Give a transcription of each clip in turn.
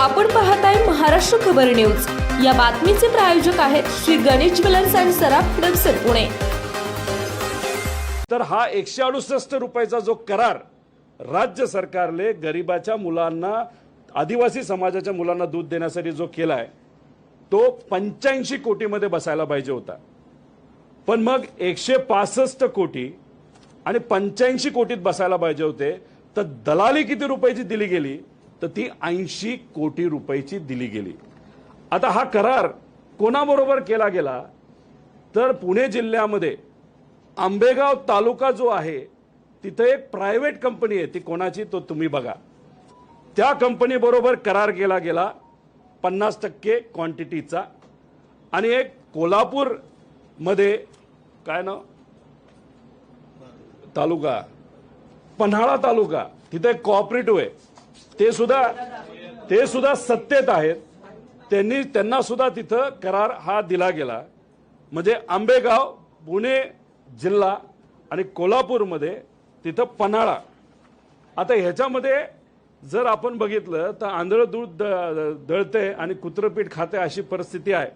आपण पाहताय महाराष्ट्र खबर न्यूज. या बातमीचे प्रायोजक आहेत श्री गणेश ज्वेलर्स अँड सराफ नगसर पुणे. तर हा एकशे अडुसष्ट रुपयाचा जो करार राज्य सरकारने गरिबाच्या मुलांना आदिवासी समाजाच्या मुलांना दूध देण्यासाठी जो केलाय तो पंच्याऐंशी कोटीमध्ये बसायला पाहिजे होता. पण मग एकशे पासष्ट कोटी आणि पंच्याऐंशी कोटीत बसायला पाहिजे होते तर दलाली किती रुपयाची दिली गेली? तर ती ऐंशी कोटी रुपयाची दिली गेली. आता हा करार कोणाबरोबर केला गेला? तर पुणे जिल्ह्यामध्ये आंबेगाव तालुका जो आहे तिथे एक प्रायव्हेट कंपनी आहे ती कोणाची तो तुम्ही बघा. त्या कंपनीबरोबर करार केला गेला पन्नास टक्के क्वांटिटीचा आणि एक कोल्हापूरमध्ये काय नाव? तालुका. पन्हाळा तालुका. तिथे एक कॉपरेटिव्ह आहे. ते सुद्धा ते सुद्धा सत्तेत आहेत. त्यांनी त्यांना सुद्धा तिथं करार हा दिला गेला. म्हणजे आंबेगाव पुणे जिल्हा आणि कोल्हापूरमध्ये तिथं पन्हाळा. आता ह्याच्यामध्ये जर आपण बघितलं तर आंधळ दूध द- दळते आणि कुत्रपीठ खाते अशी परिस्थिती आहे.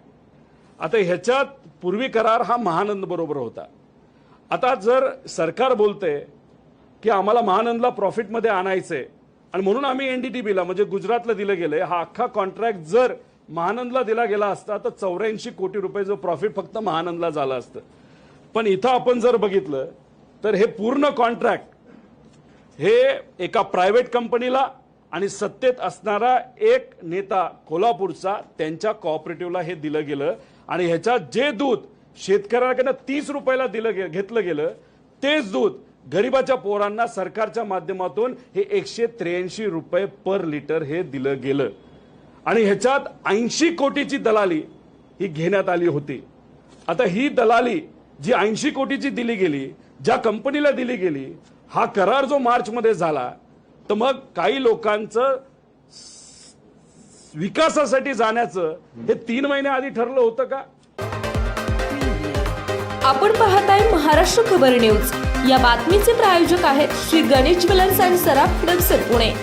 आता ह्याच्यात पूर्वी करार हा महानंद बरोबर होता. आता जर सरकार बोलते की आम्हाला महानंदला प्रॉफिटमध्ये आणायचंय आणि म्हणून आम्ही एनडीटीबीला म्हणजे गुजरातला दिलं गेलंय हा अख्खा कॉन्ट्रॅक्ट जर महानंदला दिला गेला असता तर चौऱ्याऐंशी कोटी रुपये जो प्रॉफिट फक्त महानंदला झालं असतं. पण इथं आपण जर बघितलं तर हे पूर्ण कॉन्ट्रॅक्ट हे एका प्रायव्हेट कंपनीला आणि सत्तेत असणारा एक नेता कोल्हापूरचा त्यांच्या कॉपरेटिव्हला हे दिलं गेलं. आणि ह्याच्यात जे दूध शेतकऱ्याकडनं तीस रुपयाला दिलं गे- घेतलं गेलं तेच दूध गरिबाच्या पोरांना सरकारच्या माध्यमातून हे एकशे त्र्याऐंशी रुपये पर लिटर हे दिलं गेलं. आणि ह्याच्यात ऐंशी कोटीची दलाली ही घेण्यात आली होती. आता ही दलाली जी ऐंशी कोटीची दिली गेली ज्या कंपनीला दिली गेली हा करार जो मार्च मध्ये झाला तर मग काही लोकांचं विकासासाठी जाण्याचं हे तीन महिन्या आधी ठरलं होतं का? आपण पाहताय महाराष्ट्र खबर न्यूज. या बातमीचे प्रायोजक आहेत श्री गणेश ज्वेलर्स अँड सराफ नगसर पुणे.